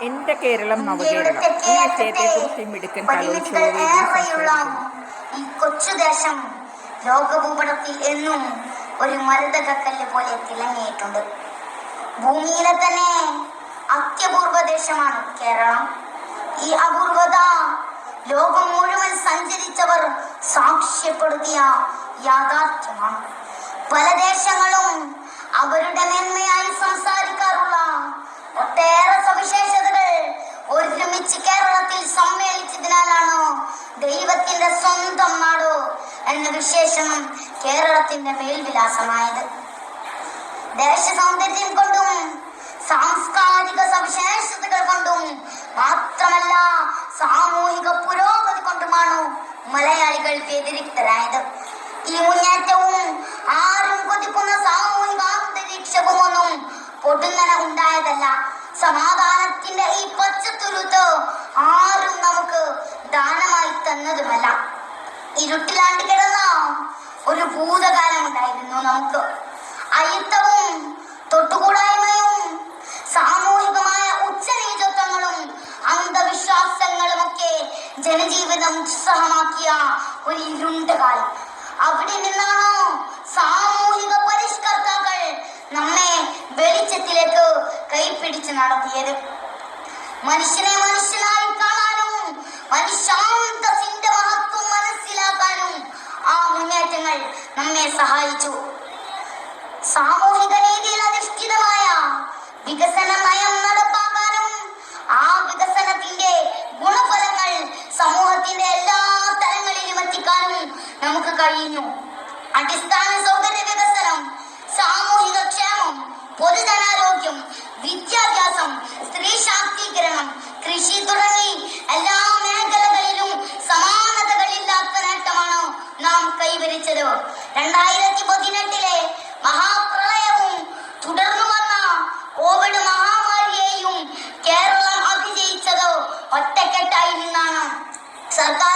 എന്റെ കേരളം നവകേരളം. ഈ വിഷയത്തെക്കുറിച്ച് മിടുക്കൻ കലോത്സവ ഈ കൊച്ചുദേശം ലോകഭൂപടത്തിൽ എന്നും ഒരു മരുതകക്കല്ല് പോലെ തിളങ്ങിയിട്ടുണ്ട്. ഭൂമിയിലെ തന്നെ അത്യപൂർവ ദേശമാണ് കേരളം. ഈ അപൂർവത ലോകം മുഴുവൻ സഞ്ചരിച്ചവർ സാക്ഷ്യപ്പെടുത്തിയ യാഥാർത്ഥ്യമാണ്. പല ദേശങ്ങളും അവരുടെ മേന്മയായി സമ്മേളിച്ചതിനാലാണ് ദൈവത്തിന്റെ സ്വന്തം നാടോ എന്ന വിശേഷണം കേരളത്തിന്റെ മേൽവിലാസമായത്? ദേശ സൗന്ദര്യം കൊണ്ടും സാംസ്കാരിക സവിശേഷതകൾ കൊണ്ടും മാത്രമല്ല സാമൂഹിക പുരോഗതി കൊണ്ടുമാണ് മലയാളികൾ വ്യതിരിക്തരായത്? ഈ മുന്നേറ്റവും ആരും കൊതിക്കുന്ന സാമൂഹിക അന്തരീക്ഷവും ഒന്നും പൊടുന്നന ഉണ്ടായതല്ല. തന്നതുമല്ല. ഇരുട്ടിലാണ്ട് കിടന്ന ഒരു ഭൂതകാലം ഉണ്ടായിരുന്നു നമുക്ക്. അയിത്തവും തൊട്ടുകൂടായ്മയും സാമൂഹികമായ ഉച്ചനീചത്വങ്ങളും അന്ധവിശ്വാസങ്ങളും ഒക്കെ ജനജീവിതം ഉത്സാഹമാക്കിയ ഒരു ഇരുണ്ട കാലം അവിടെ നിന്നാണോ സാമൂഹിക പരിഷ്കർത്താക്കൾ നമ്മെ വെളിച്ചത്തിലേക്ക് കൈപ്പിടിച്ച് നടത്തിയത്? മനുഷ്യനെ നമ്മെ സഹായിച്ചു. സാമൂഹിക രീതിയിൽ അധിഷ്ഠിതമായ വികസന നയം നടപ്പാക്കാനും ആ വികസനത്തിന്റെ ഗുണഫലങ്ങൾ സമൂഹത്തിന്റെ എല്ലാ തലങ്ങളിലും എത്തിക്കാനും നമുക്ക് കഴിയുന്നു അടിസ്ഥാന സൗകര്യ വികസനം സാമൂഹിക ക്ഷേമം പൊതുജനാരോഗ്യം വിദ്യാഭ്യാസം സ്ത്രീ ശാക്തീകരണം കൃഷി തുടങ്ങി നാം കൈവരിച്ചത്? രണ്ടായിരത്തി പതിനെട്ടിലെ മഹാപ്രളയവും തുടർന്നു വന്ന കോവിഡ് മഹാമാരിയെയും കേരളം അതിജയിച്ചത് ഒറ്റക്കെട്ടായി നിന്നാണ്. സർക്കാർ